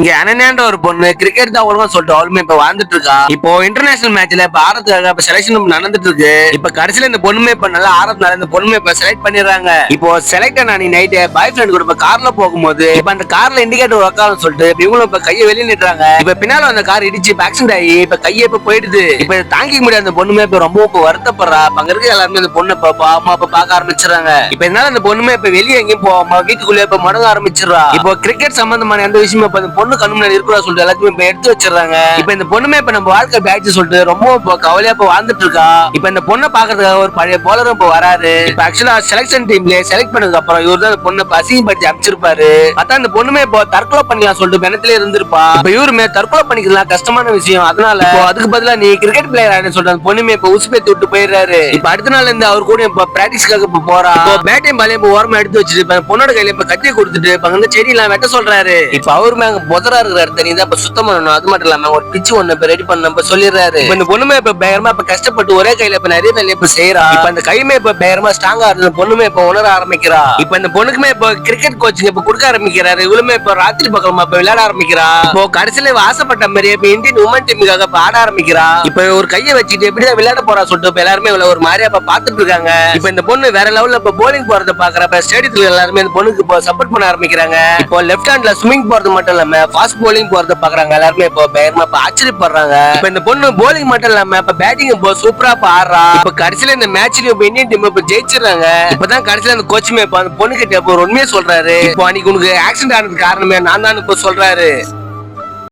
இங்க அனன்யான்ற ஒரு பொண்ணு கிரிக்கெட் தான் ஒழுங்கா சொல்லிட்டு அவளுமே இப்ப வாழ்ந்துட்டு இருக்கா. இப்போ இன்டர்நேஷனல் மேட்ச்ல இப்ப ஆறதுக்காக இப்ப செலக்ஷன் நடந்துட்டு இருக்கு. இப்ப கடைசியில இந்த பொண்ணுமே இப்ப நல்லா ஆறதுனால இந்த பொண்ணுமே இப்ப செலக்ட் பண்ணிடுறாங்க. இப்போ செலக்ட் ஆனா நீ நைட்டு பாய் ஃப்ரெண்ட் கூட இப்ப கார்ல போகும்போது இப்ப அந்த கார்ல இண்டிகேட்டர் உக்காரம் சொல்லிட்டு இவங்களும் இப்ப கையை வெளியே நிட்டுறாங்க இப்ப பின்னால அந்த கார் இடிச்சு இப்ப ஆக்சிடென்ட் ஆகி இப்ப கையை இப்ப போயிடுது. இப்ப தாங்கிக்க முடியாத அந்த பொண்ணுமே இப்ப ரொம்ப இப்ப வருத்தப்படுறா. அங்க இருக்க எல்லாருமே அந்த பொண்ணு இப்ப பாவமா இப்ப பார்க்க ஆரம்பிச்சிடறாங்க. இப்ப இதனால அந்த பொண்ணுமே இப்ப வெளியே எங்கேயும் போகாம வீட்டுக்குள்ளே இப்ப முடங்க ஆரம்பிச்சிடறா. இப்போ கிரிக்கெட் சம்பந்தமான எந்த விஷயமும் இப்ப அந்த பொண்ணு கண்ணு முன்னாடி இருக்கிறா சொல்லிட்டு எல்லாத்தையும் இப்ப எடுத்து வச்சிடுறாங்க. இப்ப இந்த பொண்ணுமே இப்ப நம்ம வாழ்க்கை பேட்ச் சொல்லிட்டு ரொம்ப கவலையா இப்ப வாழ்ந்துட்டு இருக்கா. இப்ப இந்த பொண்ணை பாக்குறதுக்காக ஒரு பழைய போலரும் இப்ப வராரு. இப்ப ஆக்சுவலா செலக்ஷன் டீம்ல செலக்ட் பண்ணதுக்கு அப்புறம் இவர் தான் அந்த பொண்ணை இப்ப அசிங்கப்படுத்தி அமைச்சிருப்பாரு. அதான் இந்த பொண்ணுமே இப்போ தற்கொலை பண்ணிக்கலாம் சொல்லிட்டு பிணத்திலே இருந்திருப்பா. இப்ப இவருமே தற்கொலை பண்ணிக்கலாம் கஷ்டமான விஷயம். அதனால அதுக்கு பதிலா நீ கிரிக்கெட் பிளேயர் ஆனு சொல்றாங்க அந்த பொண்ணுமே இப்ப உசுப்பேத்தி விட்டு போயிடுறாரு. இப்ப அடுத்த நாள் இருந்து அவர் கூட இப்ப பிராக்டிஸ்க்காக இப்ப போறா. பேட்டையும் பாலையும் இப்ப ஓரமா எடுத்து வச்சிட்டு பொண்ணோட கையில இப்ப கத்தியை கொடுத்துட்டு இப்ப அங்க செடி எல்லாம் வெட்ட சொல்றாரு. இப்ப அவருமே புதரா இருக்கிற இடத்த நீ தான் இப்ப சுத்தம் பண்ணணும். அது மட்டும் இல்லாம ஒரு பிச்சு ஒண்ணு இப்ப ரெடி பண்ண இப்ப சொல்லிடுறாரு. இப்ப இந்த பொண்ணுமே இப்ப பயங்கரமா இப்ப கஷ்டப்பட்டு ஒரே கையில இப்ப நிறைய வேலையை இப்ப செய்யறா இப்ப அந்த கையுமே இப்ப பயங்கரமா ஸ்ட்ராங்கா இருக்கு பொண்ணுமே இப்ப உணர ஆரம்பிக்கிறா. இப்ப இந்த பொண்ணுக்குமே இப்ப கிரிக்கெட் கோச்சிங் இப்ப கொடுக்க ஆரம்பிக்கிறாரு. இவளுமே இப்ப ராத்திரி பக்கமா இப்ப விளையாட ஆரம்பிக்கிறா. இப்போ கடைசியில ஆசைப்பட்ட மாதிரி இப்ப இந்தியன் உமன் டீமுக்காக இப்ப ஆட ஆரம்பிக்கிறா. இப்ப ஒரு கையை வச்சுட்டு எப்படிதான் விளையாட போறா சொல்லிட்டு இப்ப எல்லாருமே இவள ஒரு மாதிரியா இப்ப பாத்துட்டு இருக்காங்க. இப்ப இந்த பொண்ணு வேற லெவல்ல இப்ப போலிங் போறத பாக்குறப்ப ஸ்டேடியத்துல எல்லாருமே இந்த பொண்ணுக்கு இப்போ சப்போர்ட் பண்ண ஆரம்பிக்கிறாங்க. இப்போ லெஃப்ட் ஹேண்ட்ல ஸ்விமிங் போறது மட்டும் இல்லாம ஃபாஸ்ட் போலிங் போறத பாக்குறாங்க எல்லாருமே இப்போ பயங்கரமா இப்ப ஆச்சரியப்படுறாங்க. இப்ப இந்த பொண்ணு போலிங் மட்டும் இல்லாம இப்ப பேட்டிங் இப்போ சூப்பரா இப்ப ஆடுறா. இப்ப கடைசியில இந்த மேட்ச்ல இப்ப இந்தியன் டீம் இப்ப ஜெயிச்சிடுறாங்க. இப்பதான் கடைசியில அந்த கோச்சுமே இப்ப அந்த பொண்ணு கிட்ட இப்போ ஒரு சொல்றாரு. இப்போ அன்னைக்கு உனக்கு ஆக்சிடென்ட் ஆனது காரணமே நான் தான் இப்ப சொல்றாரு.